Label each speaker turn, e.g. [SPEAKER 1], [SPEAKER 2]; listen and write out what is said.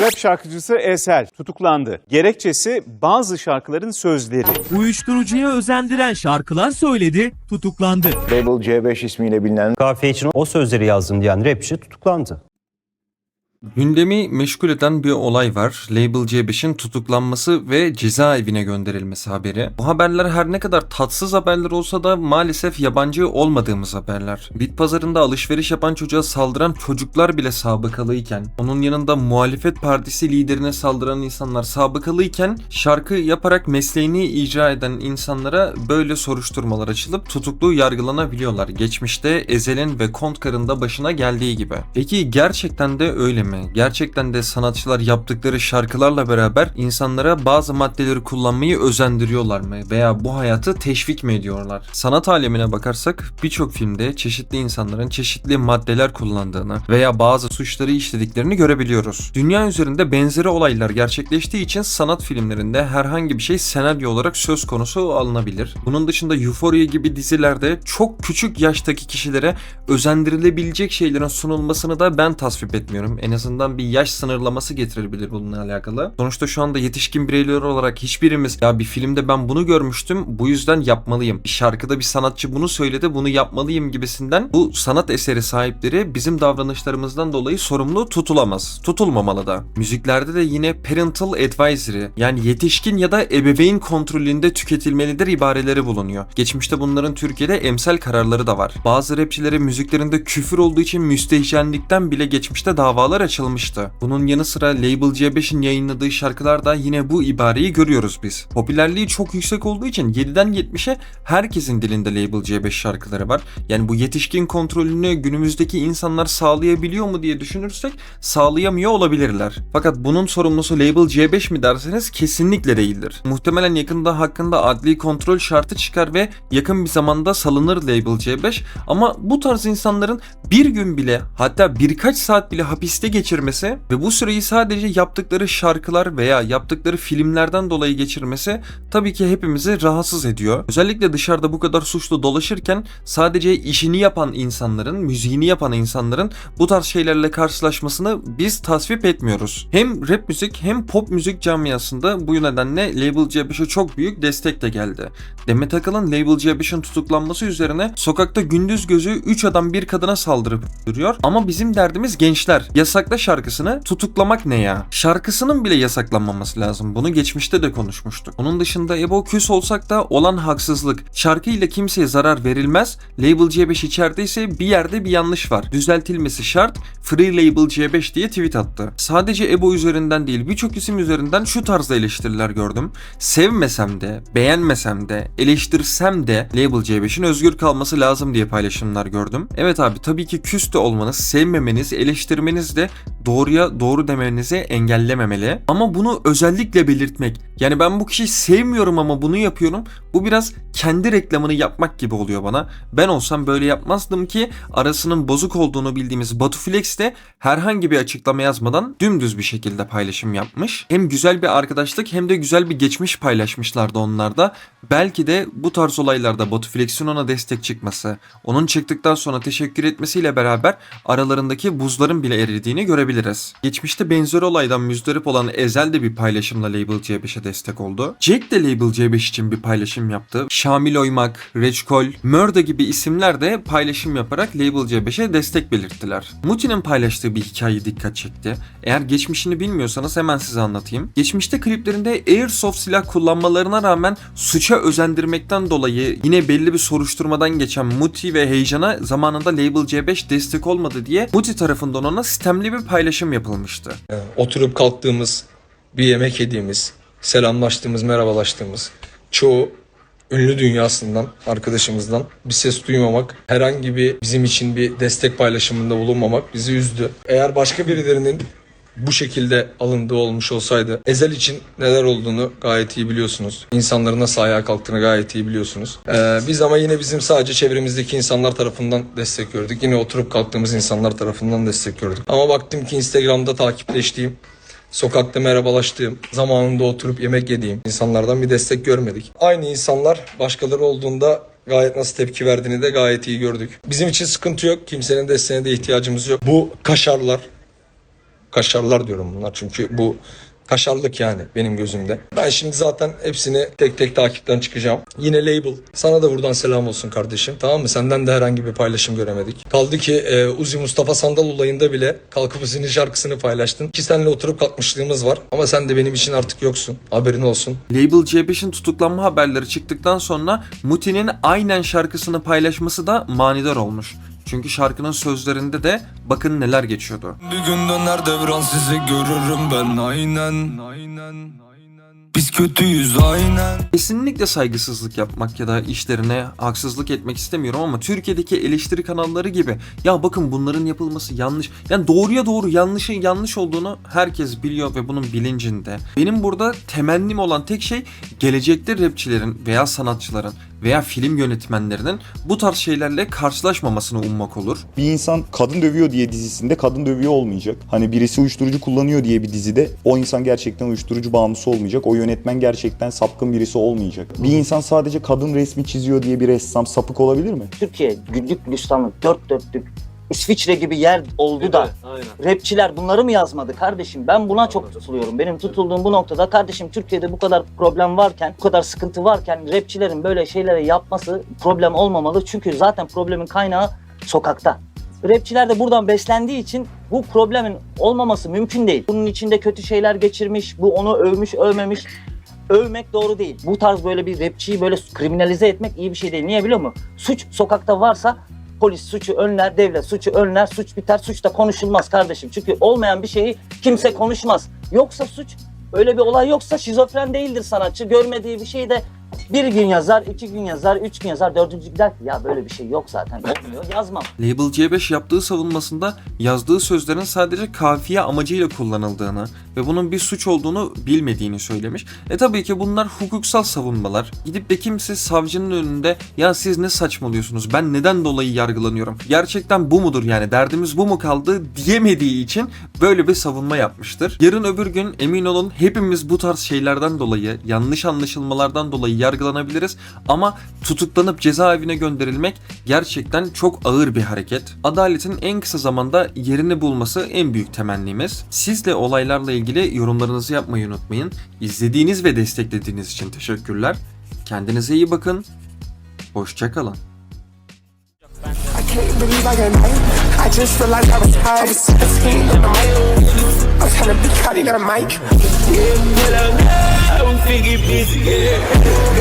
[SPEAKER 1] Rap şarkıcısı Eser tutuklandı. Gerekçesi bazı şarkıların sözleri.
[SPEAKER 2] Uyuşturucuya özendiren şarkılar söyledi, tutuklandı.
[SPEAKER 3] Label C5 ismiyle bilinen
[SPEAKER 4] Kafiye için o sözleri yazdım diyen rapçi tutuklandı.
[SPEAKER 5] Gündemi meşgul eden bir olay var. Label C5'in tutuklanması ve cezaevine gönderilmesi haberi. Bu haberler her ne kadar tatsız haberler olsa da maalesef yabancı olmadığımız haberler. Bit pazarında alışveriş yapan çocuğa saldıran çocuklar bile sabıkalıyken, onun yanında muhalefet partisi liderine saldıran insanlar sabıkalıyken şarkı yaparak mesleğini icra eden insanlara böyle soruşturmalar açılıp tutuklu yargılanabiliyorlar. Geçmişte Ezel'in ve Kontkar'ın da başına geldiği gibi. Peki gerçekten de öyle mi? Gerçekten de sanatçılar yaptıkları şarkılarla beraber insanlara bazı maddeleri kullanmayı özendiriyorlar mı? Veya bu hayatı teşvik mi ediyorlar? Sanat alemine bakarsak birçok filmde çeşitli insanların çeşitli maddeler kullandığını veya bazı suçları işlediklerini görebiliyoruz. Dünya üzerinde benzeri olaylar gerçekleştiği için sanat filmlerinde herhangi bir şey senaryo olarak söz konusu alınabilir. Bunun dışında Euphoria gibi dizilerde çok küçük yaştaki kişilere özendirilebilecek şeylerin sunulmasını da ben tasvip etmiyorum. En azından bir yaş sınırlaması getirebilir bununla alakalı. Sonuçta şu anda yetişkin bireyler olarak hiçbirimiz ya bir filmde ben bunu görmüştüm bu yüzden yapmalıyım. Bir şarkıda bir sanatçı bunu söyledi bunu yapmalıyım gibisinden bu sanat eseri sahipleri bizim davranışlarımızdan dolayı sorumlu tutulamaz. Tutulmamalı da. Müziklerde de yine parental advisory yani yetişkin ya da ebeveyn kontrolünde tüketilmelidir ibareleri bulunuyor. Geçmişte bunların Türkiye'de emsal kararları da var. Bazı rapçilere müziklerinde küfür olduğu için müstehcenlikten bile geçmişte davalar açılmıştı. Bunun yanı sıra Label C5'in yayınladığı şarkılarda yine bu ibareyi görüyoruz biz. Popülerliği çok yüksek olduğu için 7'den 70'e herkesin dilinde Label C5 şarkıları var. Yani bu yetişkin kontrolünü günümüzdeki insanlar sağlayabiliyor mu diye düşünürsek sağlayamıyor olabilirler. Fakat bunun sorumlusu Label C5 mi derseniz kesinlikle değildir. Muhtemelen yakında hakkında adli kontrol şartı çıkar ve yakın bir zamanda salınır Label C5 ama bu tarz insanların bir gün bile hatta birkaç saat bile hapiste geçirmesi ve bu süreyi sadece yaptıkları şarkılar veya yaptıkları filmlerden dolayı geçirmesi tabii ki hepimizi rahatsız ediyor. Özellikle dışarıda bu kadar suçlu dolaşırken sadece işini yapan insanların, müziğini yapan insanların bu tarz şeylerle karşılaşmasını biz tasvip etmiyoruz. Hem rap müzik hem pop müzik camiasında bu nedenle Label C5'e çok büyük destek de geldi. Demet Akalın Label C5'in tutuklanması üzerine sokakta gündüz gözü 3 adam bir kadına saldırıp duruyor. Ama bizim derdimiz gençler. Yasakla şarkısını tutuklamak ne ya? Şarkısının bile yasaklanmaması lazım. Bunu geçmişte de konuşmuştuk. Onun dışında Ebo küs olsak da olan haksızlık. Şarkıyla kimseye zarar verilmez. Label C5 içerideyse bir yerde bir yanlış var. Düzeltilmesi şart. Free Label C5 diye tweet attı. Sadece Ebo üzerinden değil birçok isim üzerinden şu tarzda eleştiriler gördüm. Sevmesem de, beğenmesem de, eleştirsem de Label C5'in özgür kalması lazım diye paylaşımlar gördüm. Evet abi tabii ki küs de olmanız, sevmemeniz, eleştirmeniz de doğruya doğru demenizi engellememeli. Ama bunu özellikle belirtmek. Yani ben bu kişiyi sevmiyorum ama bunu yapıyorum. Bu biraz kendi reklamını yapmak gibi oluyor bana. Ben olsam böyle yapmazdım ki arasının bozuk olduğunu bildiğimiz Batu Flex de herhangi bir açıklama yazmadan dümdüz bir şekilde paylaşım yapmış. Hem güzel bir arkadaşlık hem de güzel bir geçmiş paylaşmışlardı onlar da. Belki de bu tarz olaylarda Batu Flex'in ona destek çıkması, onun çıktıktan sonra teşekkür etmesiyle beraber aralarındaki buzların bile eridiğini görebiliriz. Geçmişte benzer olaydan müzdarip olan Ezel de bir paylaşımla Label C5'e destek oldu. Jack de Label C5 için bir paylaşım yaptı. Şamil Oymak, Reçkol, Mörda gibi isimler de paylaşım yaparak Label C5'e destek belirttiler. Muti'nin paylaştığı bir hikaye dikkat çekti. Eğer geçmişini bilmiyorsanız hemen size anlatayım. Geçmişte kliplerinde Airsoft silah kullanmalarına rağmen suça özendirmekten dolayı yine belli bir soruşturmadan geçen Muti ve Heyecan'a zamanında Label C5 destek olmadı diye Muti tarafından ona sistemli bir paylaşım yapılmıştı.
[SPEAKER 6] oturup kalktığımız, bir yemek yediğimiz, selamlaştığımız, merhabalaştığımız çoğu ünlü dünyasından, arkadaşımızdan bir ses duymamak, herhangi bir bizim için bir destek paylaşımında bulunmamak bizi üzdü. Eğer başka birilerinin bu şekilde alındığı olmuş olsaydı Ezel için neler olduğunu gayet iyi biliyorsunuz. İnsanların nasıl ayağa kalktığını gayet iyi biliyorsunuz. Ee, biz ama yine bizim sadece çevremizdeki insanlar tarafından destek gördük. Yine oturup kalktığımız insanlar tarafından destek gördük. Ama baktım ki Instagram'da takipleştiğim sokakta merhabalaştığım, zamanında oturup yemek yediğim insanlardan bir destek görmedik. Aynı insanlar başkaları olduğunda gayet nasıl tepki verdiğini de gayet iyi gördük. Bizim için sıkıntı yok. Kimsenin desteğine de ihtiyacımız yok. Bu kaşarlar, Kaşarlar diyorum bunlar çünkü bu kaşarlık yani benim gözümde. Ben şimdi zaten hepsini tek tek takipten çıkacağım. Yine label. Sana da buradan selam olsun kardeşim. Tamam mı? Senden de herhangi bir paylaşım göremedik. Kaldı ki e, Uzi Mustafa Sandal olayında bile kalkıp Uzi'nin şarkısını paylaştın. Ki seninle oturup kalkmışlığımız var. Ama sen de benim için artık yoksun. Haberin olsun.
[SPEAKER 5] Label C5'in tutuklanma haberleri çıktıktan sonra Muti'nin aynen şarkısını paylaşması da manidar olmuş. Çünkü şarkının sözlerinde de bakın neler geçiyordu.
[SPEAKER 7] Bir gün döner devran sizi görürüm ben aynen Biz kötüyüz aynen
[SPEAKER 5] Kesinlikle saygısızlık yapmak ya da işlerine haksızlık etmek istemiyorum ama Türkiye'deki eleştiri kanalları gibi ya bakın bunların yapılması yanlış. Yani doğruya doğru yanlışın yanlış olduğunu herkes biliyor ve bunun bilincinde. Benim burada temennim olan tek şey gelecekte rapçilerin veya sanatçıların veya film yönetmenlerinin bu tarz şeylerle karşılaşmamasını ummak olur.
[SPEAKER 8] Bir insan kadın dövüyor diye dizisinde kadın dövüyor olmayacak. Hani birisi uyuşturucu kullanıyor diye bir dizide o insan gerçekten uyuşturucu bağımlısı olmayacak. O yönetmen gerçekten sapkın birisi olmayacak. Bir insan sadece kadın resmi çiziyor diye bir ressam sapık olabilir mi?
[SPEAKER 9] Türkiye güllük gülistanlık dört dörtlük İsviçre gibi yer oldu da rapçiler bunları mı yazmadı kardeşim? Ben buna çok tutuluyorum. Benim tutulduğum bu noktada kardeşim Türkiye'de bu kadar problem varken, bu kadar sıkıntı varken rapçilerin böyle şeylere yapması problem olmamalı. Çünkü zaten problemin kaynağı sokakta. Rapçiler de buradan beslendiği için bu problemin olmaması mümkün değil. Bunun içinde kötü şeyler geçirmiş, bu onu övmüş, övmemiş. Övmek doğru değil. Bu tarz böyle bir rapçiyi böyle kriminalize etmek iyi bir şey değil. Niye biliyor musun? Suç sokakta varsa polis suçu önler, devlet suçu önler, suç biter, suç da konuşulmaz kardeşim. Çünkü olmayan bir şeyi kimse konuşmaz. Yoksa suç, öyle bir olay yoksa şizofren değildir sanatçı. Görmediği bir şeyi de bir gün yazar, iki gün yazar, üç gün yazar, dördüncü gider. Ya böyle bir şey yok zaten. Olmuyor, yazmam.
[SPEAKER 5] Label C5 yaptığı savunmasında yazdığı sözlerin sadece kafiye amacıyla kullanıldığını ve bunun bir suç olduğunu bilmediğini söylemiş. E tabii ki bunlar hukuksal savunmalar. Gidip de kimse savcının önünde ya siz ne saçmalıyorsunuz ben neden dolayı yargılanıyorum gerçekten bu mudur yani derdimiz bu mu kaldı diyemediği için böyle bir savunma yapmıştır. Yarın öbür gün emin olun hepimiz bu tarz şeylerden dolayı yanlış anlaşılmalardan dolayı yargılanabiliriz ama tutuklanıp cezaevine gönderilmek gerçekten çok ağır bir hareket. Adaletin en kısa zamanda yerini bulması en büyük temennimiz. Siz de olaylarla ilgili yorumlarınızı yapmayı unutmayın. İzlediğiniz ve desteklediğiniz için teşekkürler. Kendinize iyi bakın. Hoşçakalın.
[SPEAKER 10] I can't believe I got night. I just realized I was high. I was 17 in the mic. I was trying to be cutting on a mic.
[SPEAKER 7] Yeah, but I know, figure busy, yeah